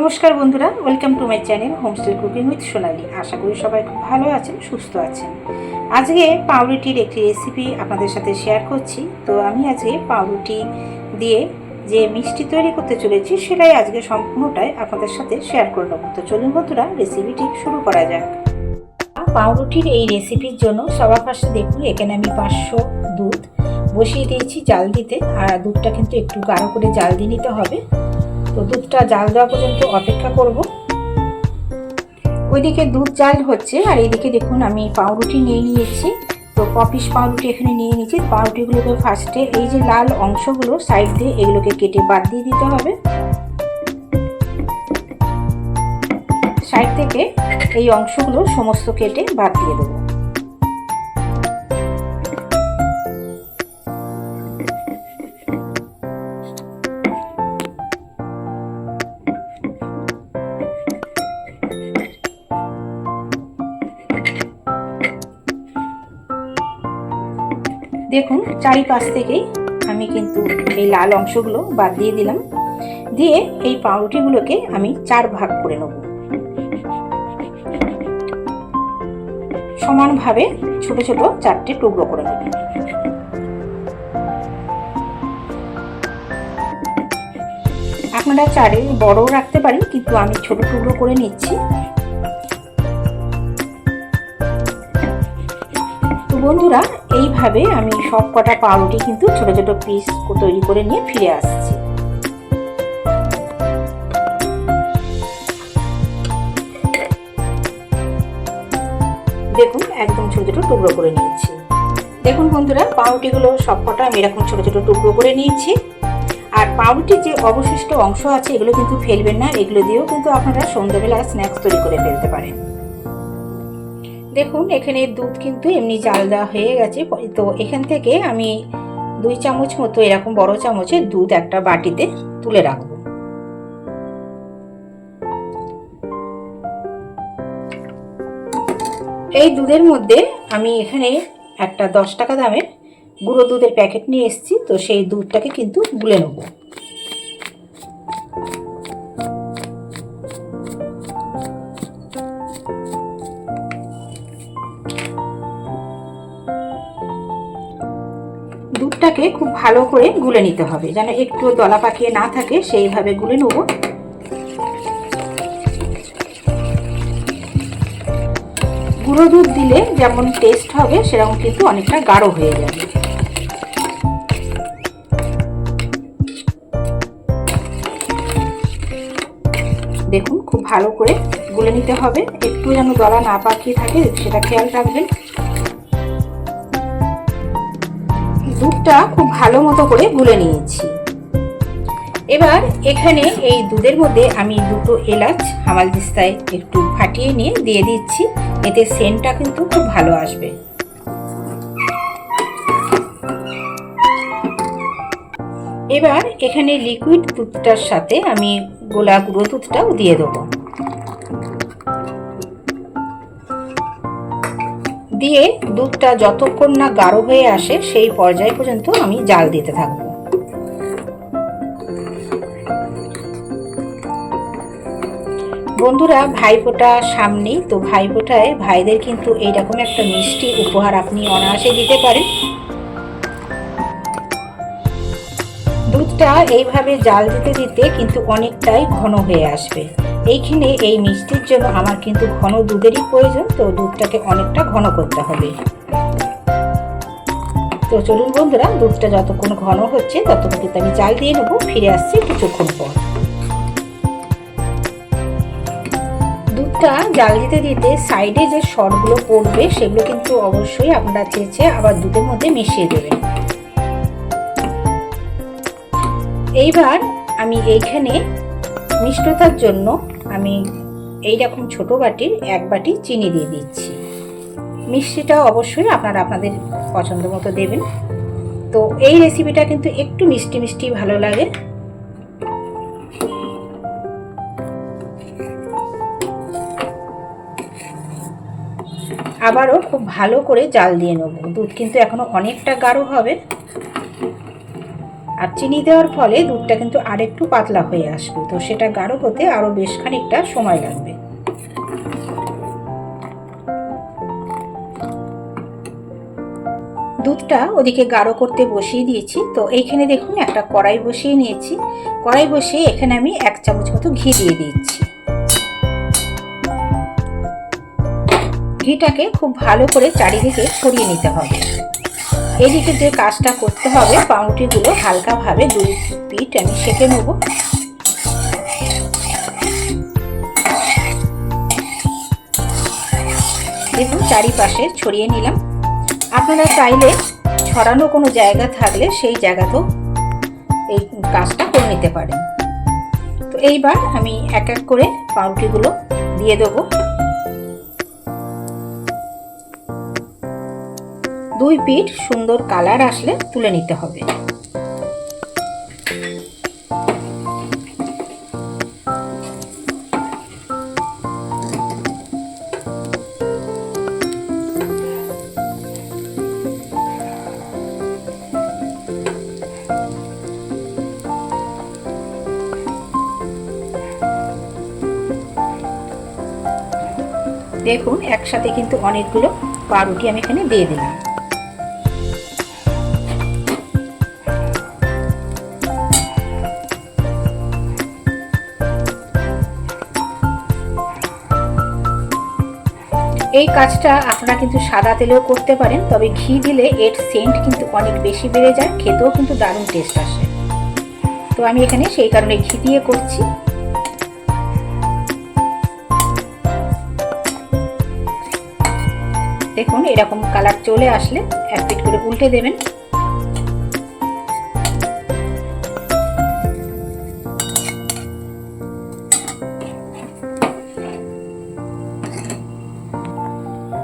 নমস্কার বন্ধুরা welcome to my channel home style cooking with Sonali আশা করি সবাই খুব ভালো আছেন, সুস্থ আছেন। আজকে পাউরুটির একটি রেসিপি আপনাদের সাথে শেয়ার করছি। তো আমি আজকে পাউরুটি দিয়ে যে মিষ্টি তৈরি করতে চলেছি, সেটাই আজকে সম্পূর্ণটাই আপনাদের সাথে শেয়ার করে নেব। তো চলুন বন্ধুরা রেসিপিটি শুরু করা যাক। পাউরুটির এই রেসিপির জন্য সবার ফার্স্টে দেখুন, এখানে আমি পাঁচশো দুধ বসিয়ে দিয়েছি জাল দিতে। আর দুধটা কিন্তু একটু গাঢ় করে জাল দিয়ে নিতে হবে। তো দুধটা জাল দেওয়া পর্যন্ত অপেক্ষা করব। ওইদিকে দুধ জাল হচ্ছে, আর এইদিকে দেখুন আমি পাউরুটি নিয়ে নিয়েছি। তো পপিস পাউরুটি এখানে নিয়ে নিয়েছি। পাউরুটিগুলোকে ফার্স্টে এই যে লাল অংশগুলো সাইড দিয়ে এগুলোকে কেটে বাদ দিয়ে দিতে হবে। সাইড থেকে এই অংশগুলো সমস্ত কেটে বাদ দিয়ে দেবো। দেখুন, চারিপাশ থেকেই আমি কিন্তু এই লাল অংশগুলো বাদ দিয়ে দিলাম। দিয়ে এই পাউরুটিগুলোকে আমি চার ভাগ করে নেব। সমানভাবে ছোট ছোট চারটে টুকরো করে নেব। আপনারা চারে বড়ও রাখতে পারেন, কিন্তু আমি ছোট টুকরো করে নিচ্ছি। বন্ধুরা, এইভাবে আমি সব কটা পাউরুটি কিন্তু ছোট ছোট পিস তৈরি করে নিয়ে ফিরে আসছি। দেখুন, একদম ছোট ছোট টুকরো করে নিয়েছি। দেখুন বন্ধুরা, পাউরুটিগুলো সব কটা আমি এরকম ছোট ছোট টুকরো করে নিয়েছি। আর পাউরুটির যে অবশিষ্ট অংশ আছে, এগুলো কিন্তু ফেলবেন না। এগুলো দিয়েও কিন্তু আপনারা সন্ধ্যাবেলা স্ন্যাক্স তৈরি করে ফেলতে পারেন। দেখুন, এখানে দুধ কিন্তু এমনি জাল দেওয়া হয়ে গেছে। তো এখান থেকে আমি দুই চামচ মতো এরকম বড় চামচের দুধ একটা বাটিতে তুলে রাখব। এই দুধের মধ্যে আমি এখানে একটা দশ টাকা দামের গুঁড়ো দুধের প্যাকেট নিয়ে এসেছি। তো সেই দুধটাকে কিন্তু গুলে নেব। দুধটাকে খুব ভালো করে গুলে নিতে হবে, যেন একটু দলা পাকিয়ে না থাকে, সেইভাবে গুলে নেব। গুঁড়ো দুধ দিলে যেমন টেস্ট হবে, সেরকম কিন্তু অনেকটা গাঢ় হয়ে যাবে। দেখুন, খুব ভালো করে গুলে নিতে হবে। একটু যেন দলা না পাকিয়ে থাকে, সেটা খেয়াল রাখবেন। দুধটা খুব ভালো মতো করে গুলে নিয়েছি। এবার এখানে এই দুধের মধ্যে আমি দুটো এলাচ হামাল দিস্তায় একটু ফাটিয়ে নিয়ে দিয়ে দিচ্ছি, এতে সেন্টটা কিন্তু খুব ভালো আসবে। এবার এখানে লিকুইড দুধটার সাথে আমি গোলা গুঁড়ো দুধটাও দিয়ে দেবো। দিয়ে দুধটা যতক্ষণ না গাঢ় হয়ে আসে, সেই পর্যায় পর্যন্ত আমি জাল দিতে থাকব। বন্ধুরা, ভাইফোঁটা সামনেই, তো ভাইফোঁটায় ভাইদের কিন্তু এইরকম একটা মিষ্টি উপহার আপনি অনায়াসে দিতে পারেন। দুধটা এইভাবে জাল দিতে দিতে কিন্তু অনেকটাই ঘন হয়ে আসবে। এইখানে এই মিষ্টির জন্য আমার কিন্তু ঘন দুধেরই প্রয়োজন, তো দুধটাকে অনেকটা ঘন করতে হবে। তো চলুন বন্ধুরা, দুধটা যতক্ষণ ঘন হচ্ছে ততক্ষণ কিন্তু আমি জাল দিয়ে নেব, ফিরে আসছি কিছুক্ষণ পর। দুধটা জাল দিতে দিতে সাইডে যে শর্টগুলো পড়বে, সেগুলো কিন্তু অবশ্যই আপনারা চেয়েছে আবার দুধের মধ্যে মিশিয়ে দেবেন। এইবার আমি এইখানে মিষ্টতার জন্য আমি এই রকম ছোটো বাটির এক বাটি চিনি দিয়ে দিচ্ছি। মিষ্টিটা অবশ্যই আপনারা আপনাদের পছন্দ মতো দেবেন। তো এই রেসিপিটা কিন্তু একটু মিষ্টি মিষ্টি ভালো লাগে। আবারও খুব ভালো করে জাল দিয়ে নেব। দুধ কিন্তু এখনও অনেকটা গাঢ় হবে। আর চিনি দেওয়ার ফলে দুধটা কিন্তু আরেকটু পাতলা হয়ে আসবে। তো সেটা গাঢ় হতে আরও বেশ খানিকটা সময় লাগবে। দুধটা ওদিকে গাঢ় করতে বসিয়ে দিয়েছি। তো এইখানে দেখুন, একটা কড়াই বসিয়ে নিয়েছি। কড়াই বসিয়ে এখানে আমি এক চামচ মতো ঘি দিয়ে দিচ্ছি। ঘিটাকে খুব ভালো করে চারিদিকে ছড়িয়ে নিতে হবে। এদিকে যে কাজটা করতে হবে, পাউরুটিগুলো হালকাভাবে দুই পিঠ আমি সেঁকে নেব। দেখুন, চারিপাশে ছড়িয়ে নিলাম। আপনারা চাইলে ছড়ানো কোনো জায়গা থাকলে সেই জায়গাতেও এই কাজটা করে নিতে পারেন। তো এইবার আমি এক এক করে পাউরুটিগুলো দিয়ে দেবো। দুই পিঠ সুন্দর কালার আসলে তুলে নিতে হবে। দেখুন, একসাথে কিন্তু অনেকগুলো পাউরুটি আমি এখানে দিয়ে দিলাম। এই কাজটা আপনারা কিন্তু সাদা তেলেও করতে পারেন, তবে ঘি দিলে এর সেন্ট কিন্তু অনেক বেশি বেড়ে যায়, খেতেও কিন্তু দারুণ টেস্ট আসে। তো আমি এখানে সেই কারণে ঘি দিয়ে করছি। দেখুন, এরকম কালার চলে আসলে এক পিট করে উল্টে দেবেন।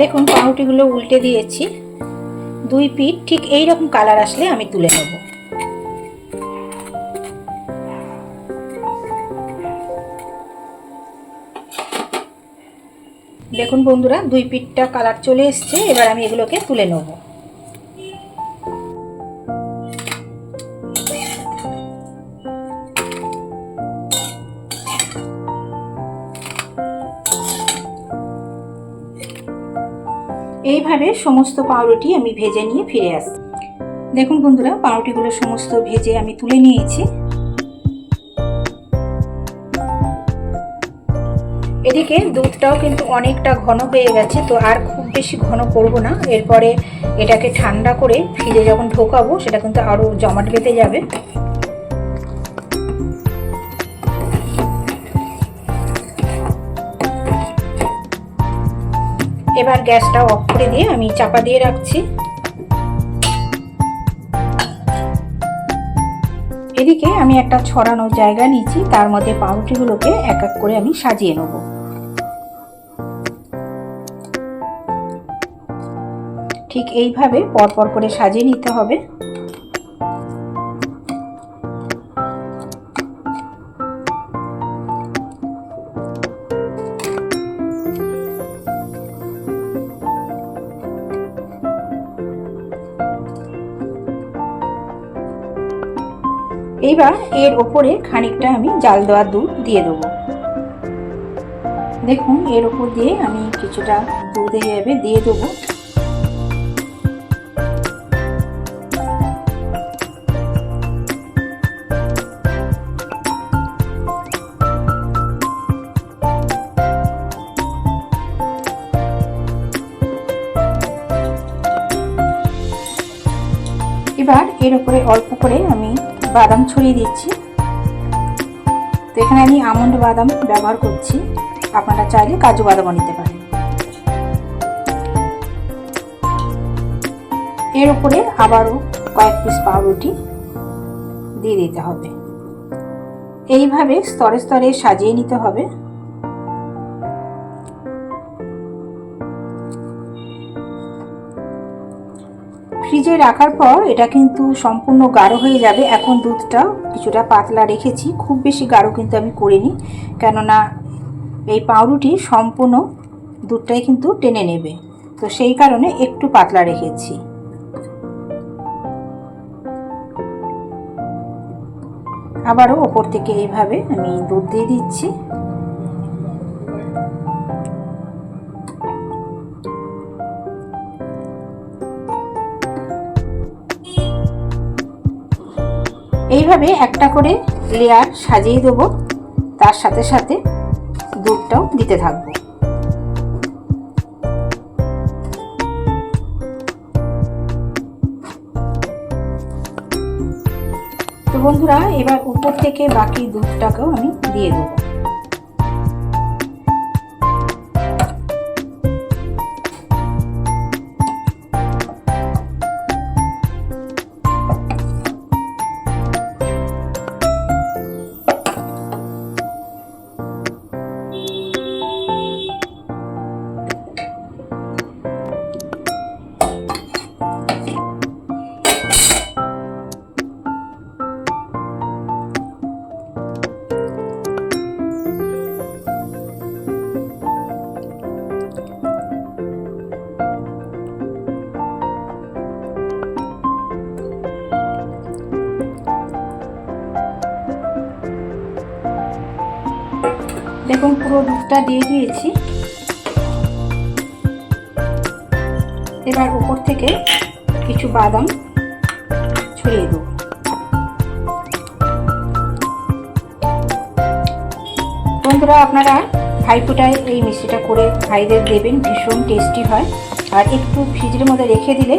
দেখুন, পাউরুটিগুলো উল্টে দিয়েছি। দুই পিঠ, ঠিক এই রকম কালার আসলে আমি তুলে নেব। দেখুন বন্ধুরা, দুই পিঠটা কালার চলে এসছে, এবার আমি এগুলোকে তুলে নেব। এইভাবে সমস্ত পাউরুটি আমি ভেজে নিয়ে ফিরে আসি দেখুন বন্ধুরা, পাউরুটিগুলো সমস্ত ভেজে আমি তুলে নিয়েছি। এদিকে দুধটাও কিন্তু অনেকটা ঘন হয়ে গেছে, তো আর খুব বেশি ঘন করব না। এরপরে এটাকে ঠান্ডা করে ফ্রিজে যখন ঢোকাবো, সেটা কিন্তু আরও জমাট বেঁধে যাবে। এবার গ্যাসটা অফ করে দিয়ে আমি চাপা দিয়ে রাখছি। এদিকে আমি একটা ছড়ানোর জায়গা নিয়েছি, তার মধ্যে পাউরুটিগুলোকে এক এক করে আমি সাজিয়ে নেব। ঠিক এইভাবে পরপর করে সাজিয়ে নিতে হবে। এইবার এর ওপরে খানিকটা আমি জাল দেওয়া দুধ দিয়ে দেবো। দেখুন, এর ওপর দিয়ে আমি কিছুটা দুধ এইভাবে দিয়ে দেবো। এবার এর উপরে অল্প করে আমি বাদাম ছড়িয়ে দিচ্ছি। তো এখানে আমি আমন্ড বাদাম ব্যবহার করছি। আপনারা চাইলে কাজু বাদামও নিতে পারেন। এর উপরে আবারও কয়েক পিস পাউরুটি দিয়ে দিতে হবে। এইভাবে স্তরে স্তরে সাজিয়ে নিতে হবে। ফ্রিজে রাখার পর এটা কিন্তু সম্পূর্ণ গাঢ় হয়ে যাবে। এখন দুধটা কিছুটা পাতলা রেখেছি। খুব বেশি গাঢ় কিন্তু আমি করিনি। কেননা এই পাউরুটি সম্পূর্ণ দুধটাই কিন্তু টেনে নেবে। তো সেই কারণে একটু পাতলা রেখেছি। আবারও ওপর থেকে এইভাবে আমি দুধ দিয়ে দিচ্ছি। এইভাবে একটা করে লেয়ার সাজিয়ে দেবো। তার সাথে সাথে দুধটাও দিতে থাকব। তো বন্ধুরা, এবার উপর থেকে বাকি দুধটাকেও আমি দিয়ে দেবো। দেখুন পুরো দুধটা দিয়ে দিয়েছি। এবার উপর থেকে কিছু বাদাম ছড়িয়ে দেবো। বন্ধুরা, আপনারা ভাইফোঁটায় এই মিষ্টিটা করে ভাইদের দেবেন, ভীষণ টেস্টি হয়। আর একটু ফ্রিজের মধ্যে রেখে দিলে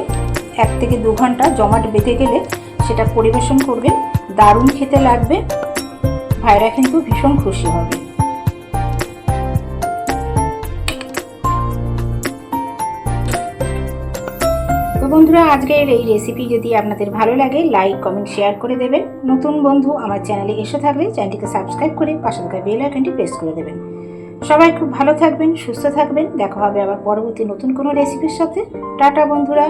এক থেকে দু ঘণ্টা জমাট বেঁধে গেলে সেটা পরিবেশন করবেন, দারুণ খেতে লাগবে, ভাইরা কিন্তু ভীষণ খুশি হবে। বন্ধুরা, আজকের এই রেসিপি যদি আপনাদের ভালো লাগে লাইক কমেন্ট শেয়ার করে দেবেন। নতুন বন্ধু আমার চ্যানেলে এসে থাকলে চ্যানেলটিকে সাবস্ক্রাইব করে পাশে থাকা বেল আইকনটি প্রেস করে দেবেন। সবাই খুব ভালো থাকবেন, সুস্থ থাকবেন। দেখা হবে আবার পরবর্তী নতুন কোনো রেসিপির সাথে। টাটা বন্ধুরা।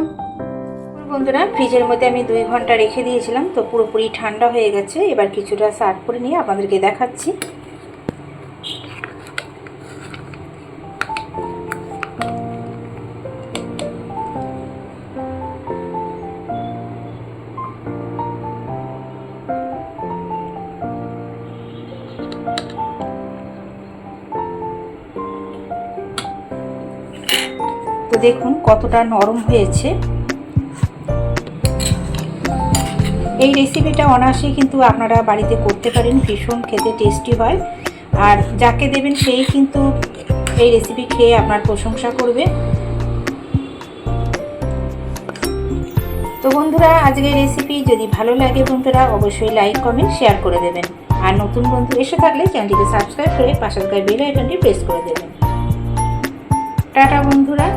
বন্ধুরা, ফ্রিজের মধ্যে আমি দুই ঘণ্টা রেখে দিয়েছিলাম, তো পুরোপুরি ঠান্ডা হয়ে গেছে। এবার কিছুটা সার্ভ করে নিয়ে আপনাদেরকে দেখাচ্ছি। দেখুন কতটা নরম হয়েছে। এই রেসিপিটা অনায়াসেই কিন্তু আপনারা বাড়িতে করতে পারেন, ভীষণ খেতে টেস্টি হয়। আর যাকে দেবেন সেই কিন্তু এই রেসিপি খেয়ে আপনার প্রশংসা করবে। তো বন্ধুরা, আজকের রেসিপি যদি ভালো লাগে বন্ধুরা, অবশ্যই লাইক কমেন্ট শেয়ার করে দেবেন। আর নতুন বন্ধু এসে থাকলে চ্যানেলটিকে সাবস্ক্রাইব করে পাশের গায়ে বেল আইকনটি প্রেস করে দেবেন। টাটা বন্ধুরা।